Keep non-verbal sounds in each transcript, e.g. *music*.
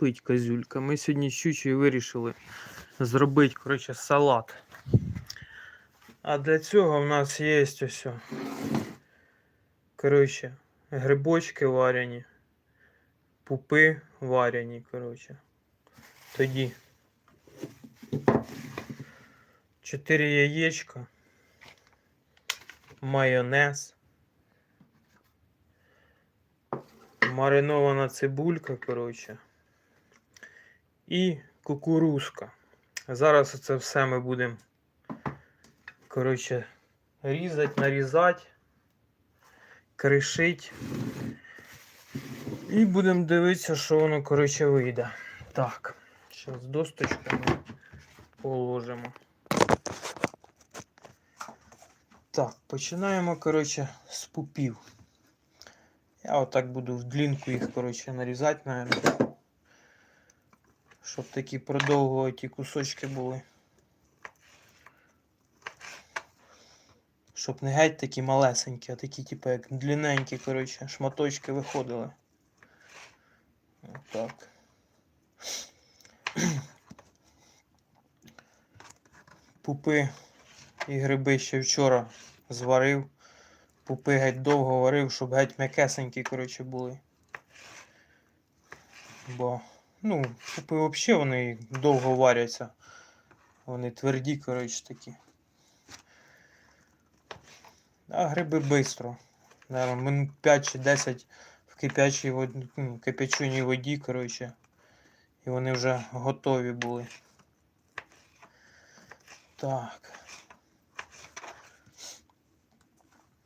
спить козюлька. Ми сьогодні з щучою вирішили зробити коротше, салат. А для цього в нас є ось. Коротше, грибочки варені, пупи варені, коротше. Тоді 4 яєчка, майонез, маринована цибулька, коротше, і кукурузка. Зараз це все ми будемо, коротше, різати, нарізати, кришити. І будемо дивитися, що воно, коротше, вийде. Так, зараз досточку ми положимо. Так, починаємо, коротше, з пупів. Я отак буду в длинку їх, коротше, нарізати, наверное. Щоб такі продовгуваті кусочки були. Щоб не геть такі малесенькі, а такі, типу, як длинненькі, коротше, шматочки виходили. Отак. Пупи і гриби ще вчора зварив. Пупи геть довго варив, щоб геть м'якесенькі, коротше, були. Бо, ну, пупи взагалі вони довго варяться. Вони тверді, коротше, такі. А гриби швидко. Минут 5 чи 10 в кипячій воді, ну, кипяченій воді, коротше. І вони вже готові були. Так.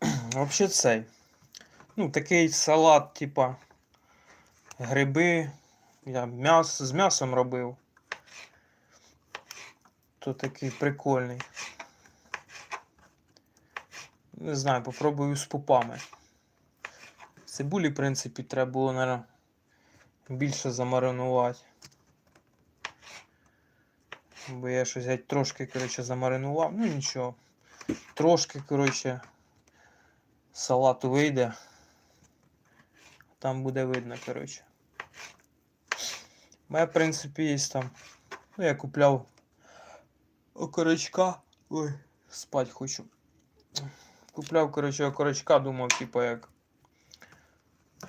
*clears throat* Взагалі цей. Ну, такий салат, типа гриби. Я м'яс, з м'ясом робив. То такий прикольний. Не знаю, попробую з пупами. Цибулі, в принципі, треба було, наверное, більше замаринувати. Бо я щось геть трошки, коротше, замаринував. Ну нічого. Трошки, коротше, салату вийде. Там буде видно, коротше. Мене, в принципі, є там. Ну, я купляв окорочка. Ой, спать хочу. Купляв, коротше, окорочка, думав, типу, як.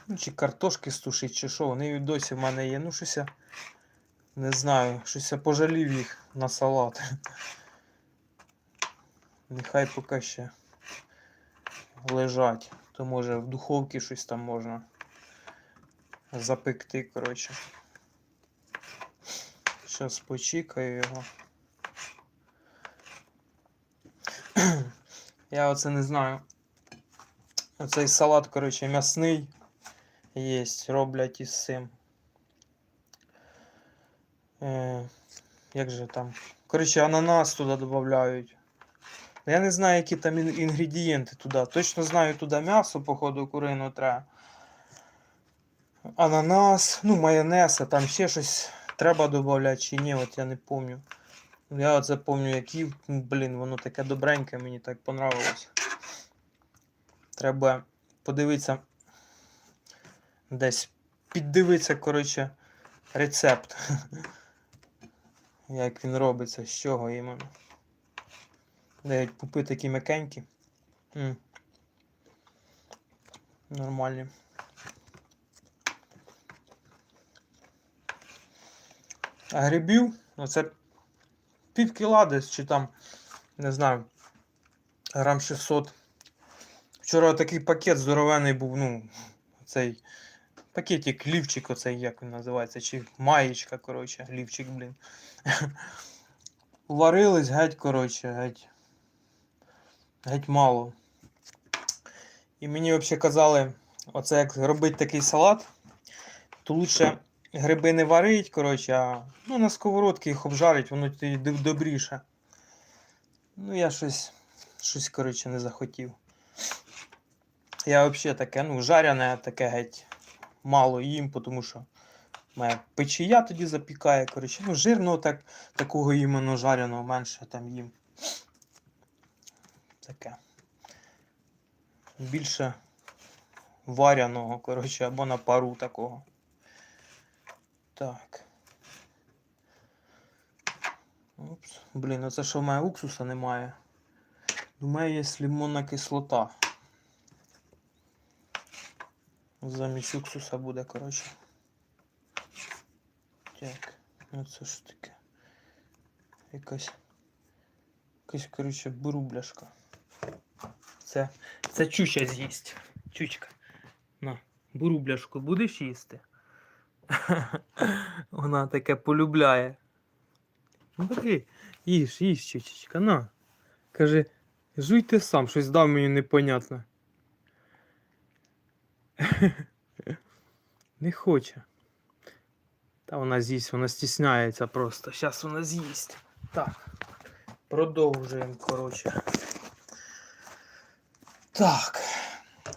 Ну, чи картошки стушить, чи що, вони досі в мене є. Ну, щось я не знаю, щось я пожалів їх на салат. Нехай поки ще лежать. То може в духовці щось там можна запекти, коротше. Зараз почекаю його. *clears throat* Я оце не знаю. Оцей салат, коротше, м'ясний є, роблять із цим. Е, як же там? Коротше, ананас туди додають. Я не знаю, які там ін- інгредієнти туди. Точно знаю, туди м'ясо, походу, курину треба. Ананас, ну, майонез, а там ще щось треба додати чи ні, от я не пам'ятаю. Я от запам'ятаю, які, ну, блін, воно таке добреньке, мені так понравилось. Треба подивитися. Десь піддивитися, коротше, рецепт. *laughs* Як він робиться, з чого іменно. Дають пупи такі м'якенькі. Нормальні. Грибів, ну це пів десь, чи там, не знаю, грам 600. Вчора такий пакет здоровений був, ну, цей пакетик, лівчик, оцей, як він називається, чи маєчка, коротше, лівчик, блін. *laughs* Варились геть, коротше, геть. Геть мало. І мені взагалі казали, оце як робити такий салат, то лучше гриби не варить, коротше, а ну, на сковородці їх обжарить, воно тоді доб- добріше. Ну, я щось, щось, коротше, не захотів. Я взагалі таке, ну, жарене таке геть мало їм, тому що моя печія тоді запікає, коротше, ну, жирного так, такого іменно жареного менше там їм. Таке. Більше варяного, коротше, або на пару такого. Так. Упс. Блін, оце що в мене уксуса немає. У мене є лимонна кислота. Замість уксуса буде, коротше. Так, ну це ж таке. Якась. Якась, коротше, бурубляшка. Це. Це чуча з'їсть. Чучка. На, бурубляшку будеш їсти? *laughs* Вона таке полюбляє. Ну бери, їж, їж, чучечка, на. Каже, жуй ти сам, щось дав мені непонятно. *laughs* Не хоче. Та вона з'їсть, вона стісняється просто. Зараз вона з'їсть. Так. Продовжуємо, коротше. Так.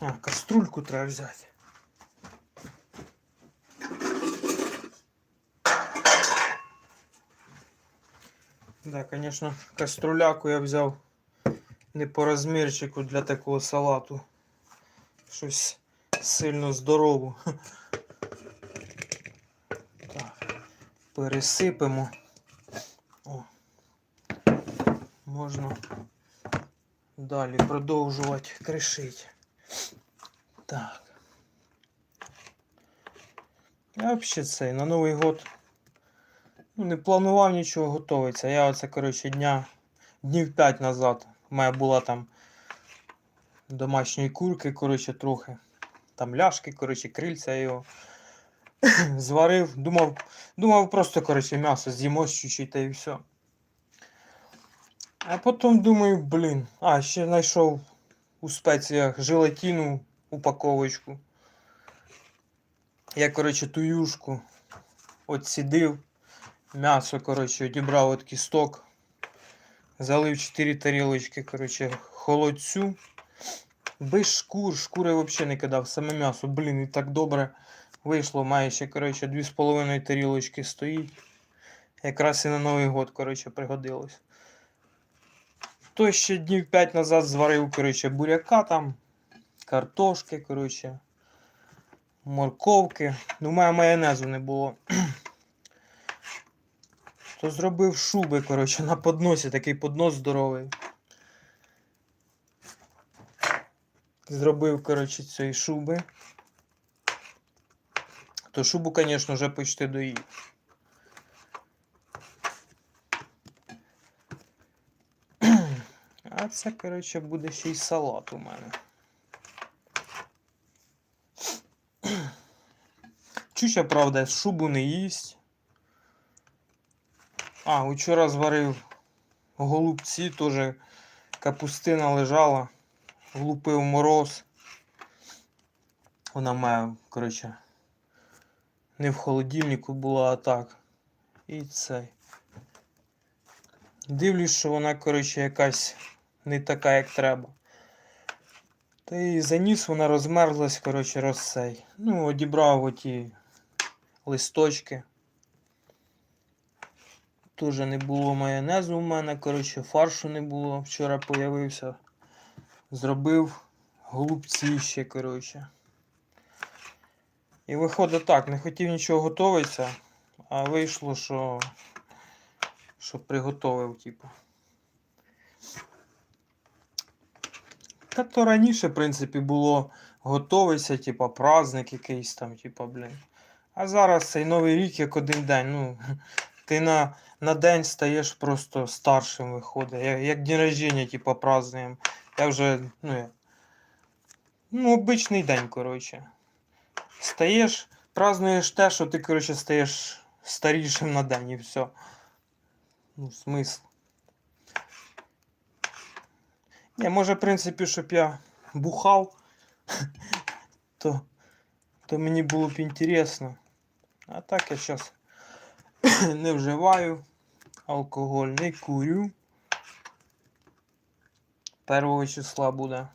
А, каструльку треба взяти. Да, конечно, каструляку я взяв не по розмірчику для такого салату. Щось сильно здорову. Так, пересипемо. О. Можна далі продовжувати кришити. Так. Я взагалі цей на Новий год не планував нічого готуватися. Я оце, коротше, дня, днів 5 назад. У мене була там домашньої курки, коротше, трохи. Там ляшки, коротше, крильця його *coughs* зварив. Думав, думав просто, коротше, м'ясо з'їмо чуть-чуть та і все. А потім думаю, блін, а, ще знайшов у спеціях желатину упаковочку. Я, коротше, ту юшку отсідив. М'ясо, коротше, одібрав от кісток. Залив 4 тарілочки, коротше, холодцю. Без шкур, шкури взагалі не кидав, саме м'ясо, блін, і так добре вийшло. Має ще, коротше, 2,5 тарілочки стоїть. Якраз і на Новий год, коротше, пригодилось. То ще днів 5 назад зварив, коротше, буряка там, картошки, коротше, морковки. У майонезу не було. То зробив шуби, коротше, на подносі, такий поднос здоровий. Зробив, коротше, цієї шуби. То шубу, звісно, вже почти доїв. А це, коротше, буде ще й салат у мене. Чуча, правда, шубу не їсть. А, вчора зварив голубці, теж капустина лежала, влупив мороз. Вона має, коротше, не в холодильнику була, а так. І цей. Дивлюсь, що вона, коротше, якась не така, як треба. Та і заніс, вона розмерзлась, коротше, розсей. Ну, одібрав оті листочки. Тоже не було майонезу у мене, коротше, фаршу не було. Вчора появився. Зробив голубці ще, коротше. І виходить так, не хотів нічого готуватися, а вийшло, що, що приготовив, типу. Та то раніше, в принципі, було готовиться, типа, праздник якийсь там, типа, блін. А зараз цей новий рік як один день. Ну, *laughs* ти на, на день стаєш просто старшим виходить. Як, як день рождения, типа, празднуємо. Я вже, ну, як- ну, обичний день, коротше. Стаєш, празднуєш те, що ти, коротше, стаєш старішим на день і все. Ну, смисл. Ні, може, в принципі, щоб я бухав, *laughs* то, то мені було б інтересно. А так я зараз *coughs* не вживаю алкоголь, не курю. Першого числа буде.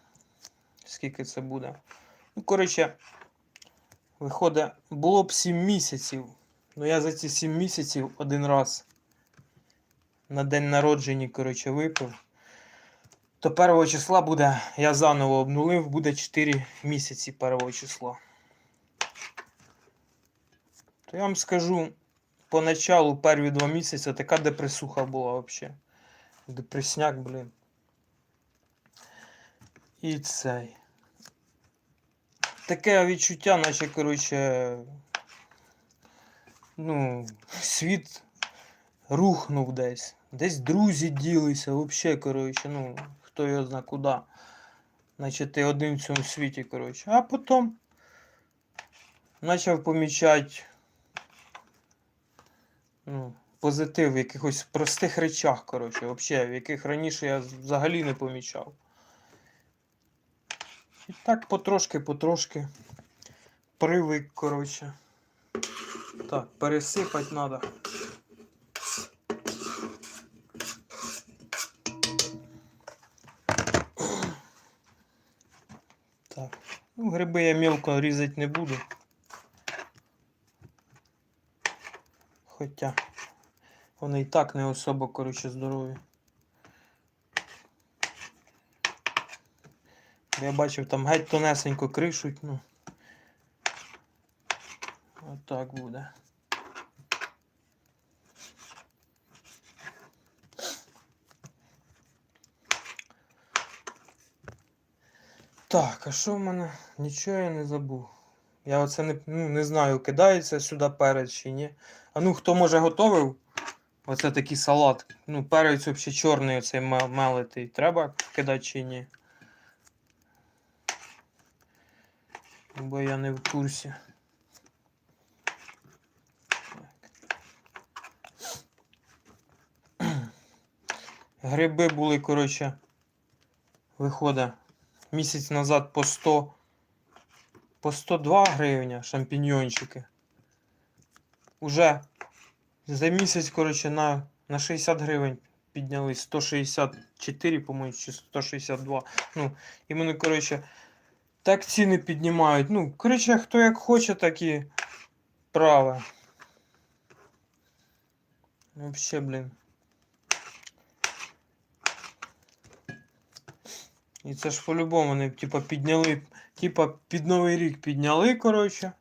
Скільки це буде? Ну, коротше, виходить, було б 7 місяців. Ну я за ці 7 місяців один раз на день народження, коротше, випив. То першого числа буде, я заново обнулив, буде 4 місяці першого числа. То я вам скажу, поначалу, перві два місяці, така депресуха була взагалі. Депресняк, блін. І цей. Таке відчуття, наче, коротше, ну, світ рухнув десь. Десь друзі ділися, взагалі, коротше, ну, хто його зна куди. Наче ти один в цьому світі, коротше. А потім почав помічати ну, позитив в якихось простих речах, коротше, взагалі, в яких раніше я взагалі не помічав. І так потрошки, потрошки привик, коротше. Так, пересипати треба. Так. Ну, гриби я мелко різати не буду. Хоча вони і так не особо, коротше, здорові. Я бачив, там геть тонесенько кришуть, ну. Отак буде. Так, а що в мене? Нічого я не забув. Я оце не, ну, не знаю, кидається сюди перець чи ні. А ну хто може готовив? Оце такий салат. Ну, перець взагалі чорний оцей ме- мелитий. Треба кидати чи ні? Бо я не в курсі. Гриби були, коротше, виходить, місяць назад по 100, по 102 гривня шампіньйончики. Уже за місяць, коротше, на, на 60 гривень піднялись 164, по-моєму, чи 162. Ну, іменно, коротше, так ціни піднімають. Ну, коротше, хто як хоче, так і праве. Вообще, блін. І це ж по-любому вони, типа, підняли, типа, під Новий рік підняли, коротше.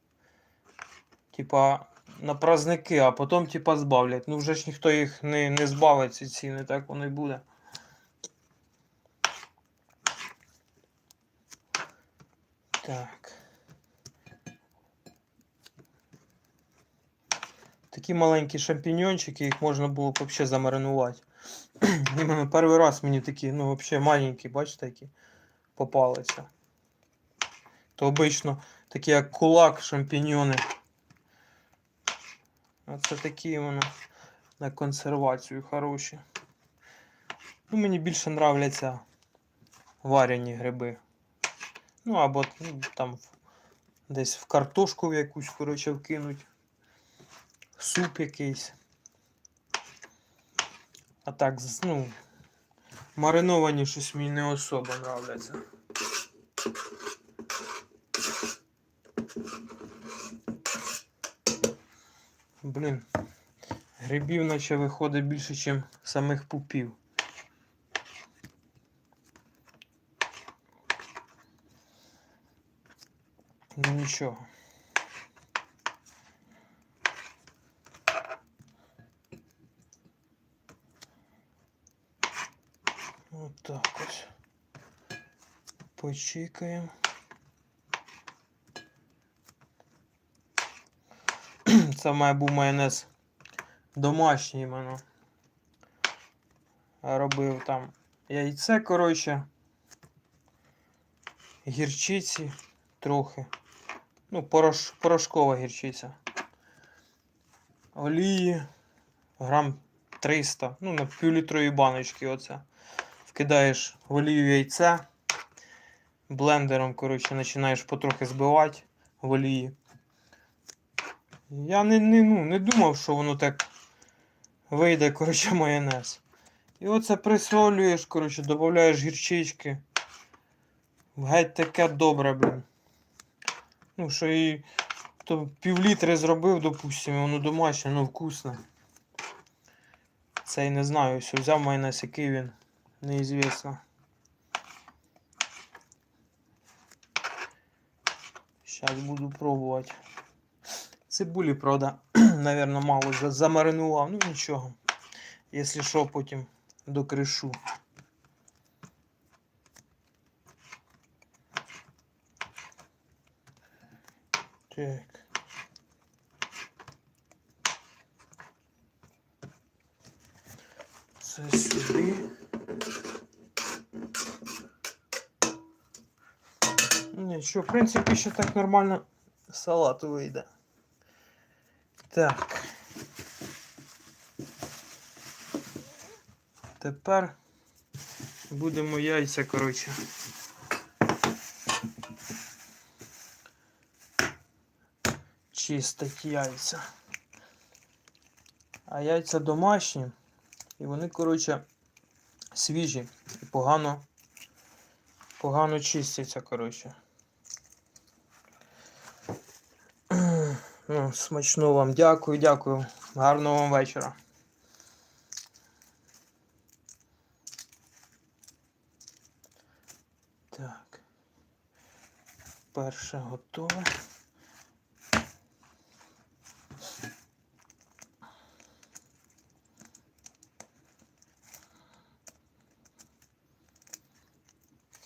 Типа, на праздники, а потім, типа, збавлять. Ну вже ж ніхто їх не, не збавить, ці ціни, так воно і буде. Так. Такі маленькі шампіньончики, їх можна було б взагалі замаринувати. *clears throat* Іменно перший раз мені такі, ну, взагалі маленькі, бачите, які попалися. То обично такі як кулак шампіньйони. А це такі вони на консервацію хороші. Ну, мені більше нравляться варені гриби. Ну, або ну, там десь в картошку в якусь, коротше, вкинуть. Суп якийсь. А так, ну, мариновані щось мені не особо нравляться. Блін, грибів наче виходить більше, ніж самих пупів. Ну нічого. Вот так ось. Почекаємо. Це має був майонез домашній мене. Робив там яйце, коротше. Гірчиці трохи. Ну, порош, порошкова гірчиця. Олії грам 300. Ну, на півлітрові баночки оце. Вкидаєш в олію яйце. Блендером, коротше, починаєш потрохи збивати в олії. Я не, не, ну, не думав, що воно так вийде, коротше, майонез. І оце присолюєш, коротше, додаєш гірчички. Геть таке добре, блін. Ну, що і то півлітри зробив, допустимо, воно домашнє, ну вкусне. Це і не знаю, все взяв майонез, який він, неізвісно. Зараз буду пробувати. Цибулі, правда, *clears throat* наверное, мало замаринував. Ну нічого. Якщо що, потім докришу. Так. Це сюди. Нічого, в принципі, ще так нормально салат вийде. Так. Тепер будемо яйця, коротше. Чистить яйця. А яйця домашні. І вони, коротше, свіжі і погано, погано чистяться, коротше. Смачно вам дякую, дякую. Гарного вам вечора. Так. Перше готове.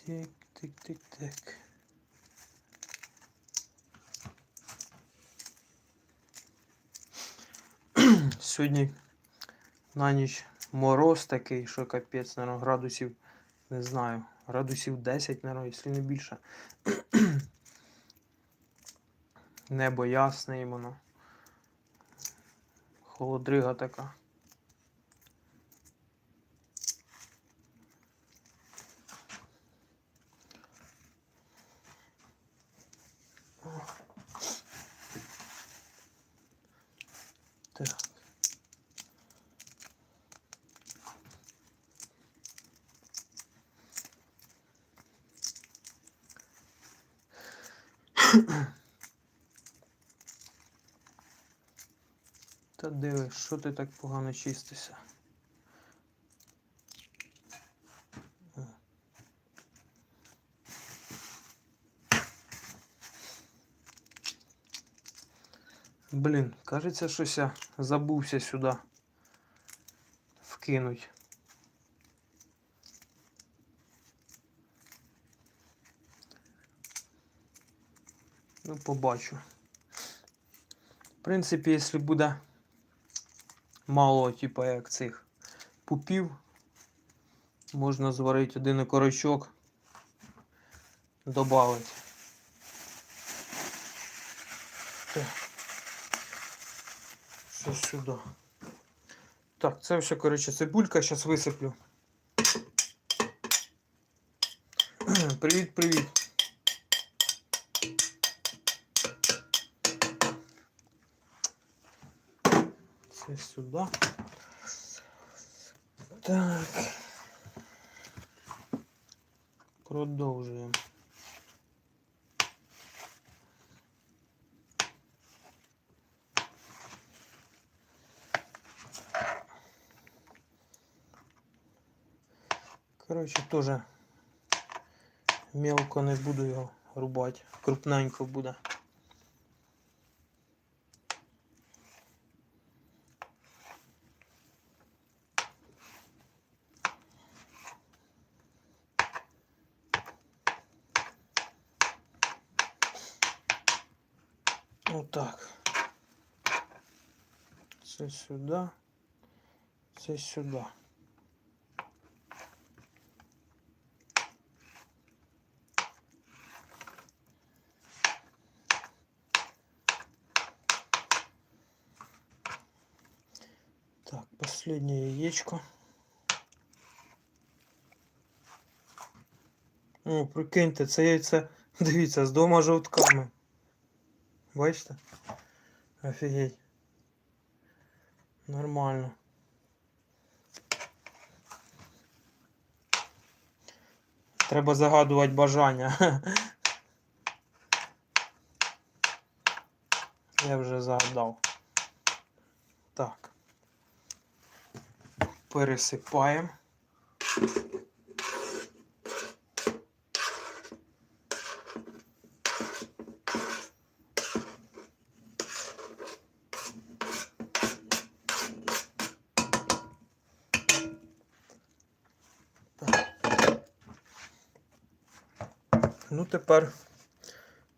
Тик, тик, тик, тик. Сьогодні на ніч мороз такий, що капець, наверное, градусів, не знаю, градусів 10, наверное, якщо не більше. *clears throat* Небо ясне іменно. Холодрига така. Та диви, що ти так погано чистишся? Блін, кажеться, щось я забувся сюди вкинуть. Побачу. В принципі, якщо буде мало, типа як цих пупів, можна зварити один окорочок. Так. Все сюди. Так, це все, коротше, цибулька, зараз висиплю. *clears throat* Привіт, Це сюди. Так. Продовжуємо. Коротше, теж мелко не буду його рубати, крупненько буде. Отак. Це сюди, це сюди. Так, последнее яєчко. О, прикиньте, це яйце, дивіться, з двома жовтками. Бачите? Офігеть. Нормально. Треба загадувати бажання. Я вже загадав. Так. Пересипаємо. ну тепер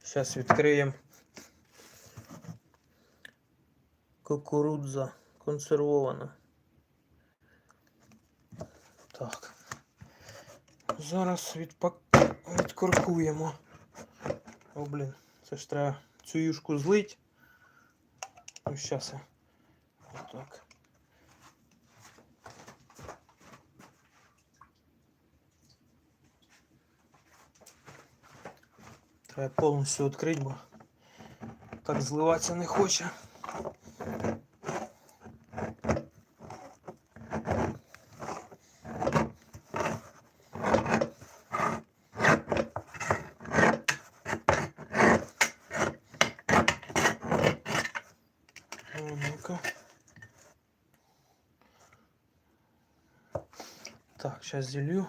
зараз відкриємо кукурудза консервована. Так. Зараз відпак... відкоркуємо. О, блін, це ж треба цю юшку злить. Ну, зараз я. Отак. Треба повністю відкрити, бо так зливатися не хоче. Так, сейчас зелью.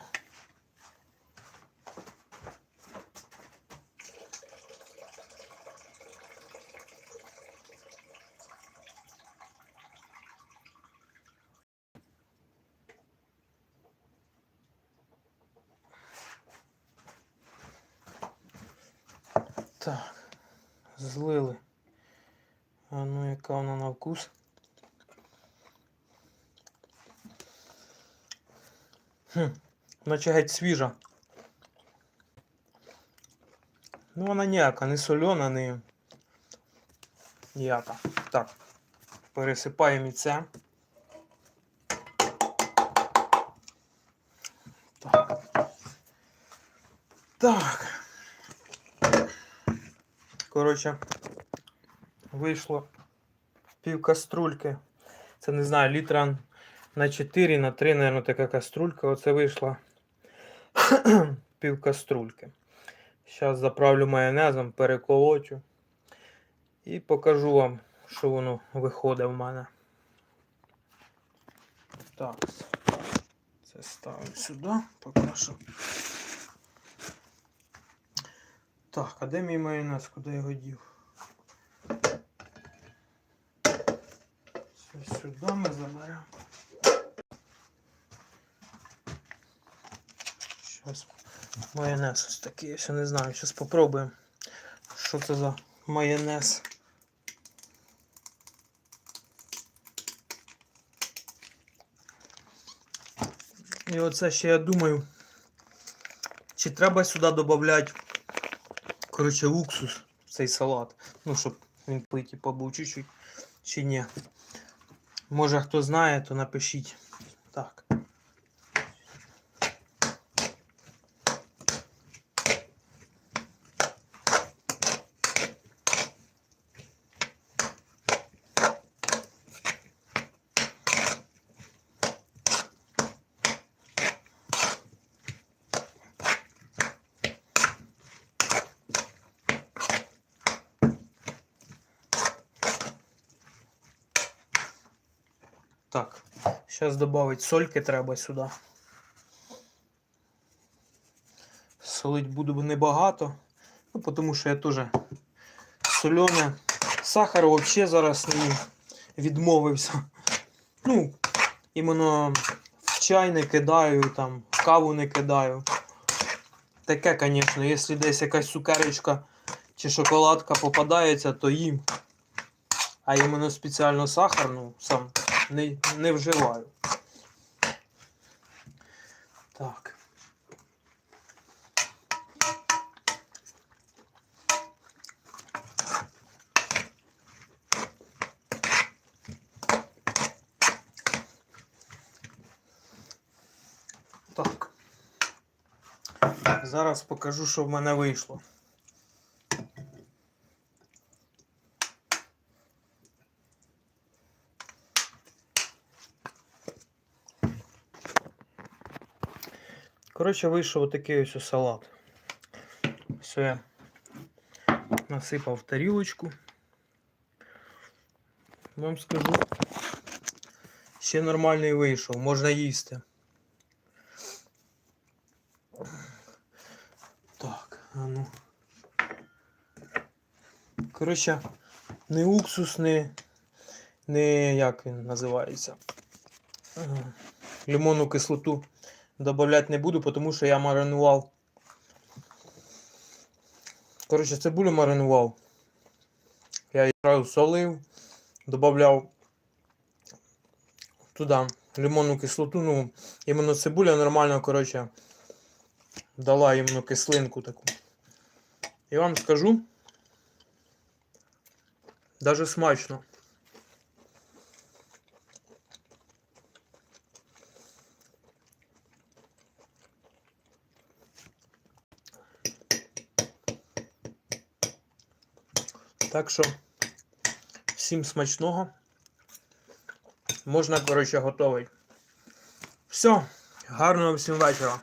Наче геть свіжа. Ну вона ніяка, не сольона, не ніяка. Так. Пересипаємо і це. Так. Так. Коротше, вийшло пів каструльки. Це не знаю, літра на 4, на 3, наверное, така каструлька. Оце вийшла *clears throat* пів каструльки. Зараз заправлю майонезом, переколочу і покажу вам, що воно виходить в мене. Так, це ставлю сюди, поки що. Так, а де мій майонез? Куди я його дів? Це сюди ми заберемо. Щас майонез ось такий, я ще не знаю. Зараз спробуємо. Що це за майонез? І оце ще я думаю, чи треба сюди додати, коротше, уксус в цей салат. Ну, щоб він плиті побув чуть-чуть, чи ні. Може хто знає, то напишіть. Так. Так, зараз додати сольки треба сюди. Солить буду небагато, ну, тому що я теж солене. Сахар взагалі зараз не відмовився. Ну, іменно в чай не кидаю, там, в каву не кидаю. Таке, звісно, якщо десь якась цукерочка чи шоколадка попадається, то їм. А іменно спеціально сахар, ну, сам не, не вживаю. Так. Так. Зараз покажу, що в мене вийшло. Коротше, вийшов отакий ось салат. Все я насипав в тарілочку. Вам скажу, ще нормальний вийшов, можна їсти. Так, а ну. Коротше, не уксус, не, не як він називається. Лимонну кислоту добавлять не буду, тому що я маринував Коротше, цибулю маринував. Я її солив, додавав туди лимонну кислоту. Ну, іменно цибуля нормально, коротше, дала іменно кислинку таку. І вам скажу, даже смачно. Так що всім смачного. Можна, коротше, готовий. Все, гарного всім вечора.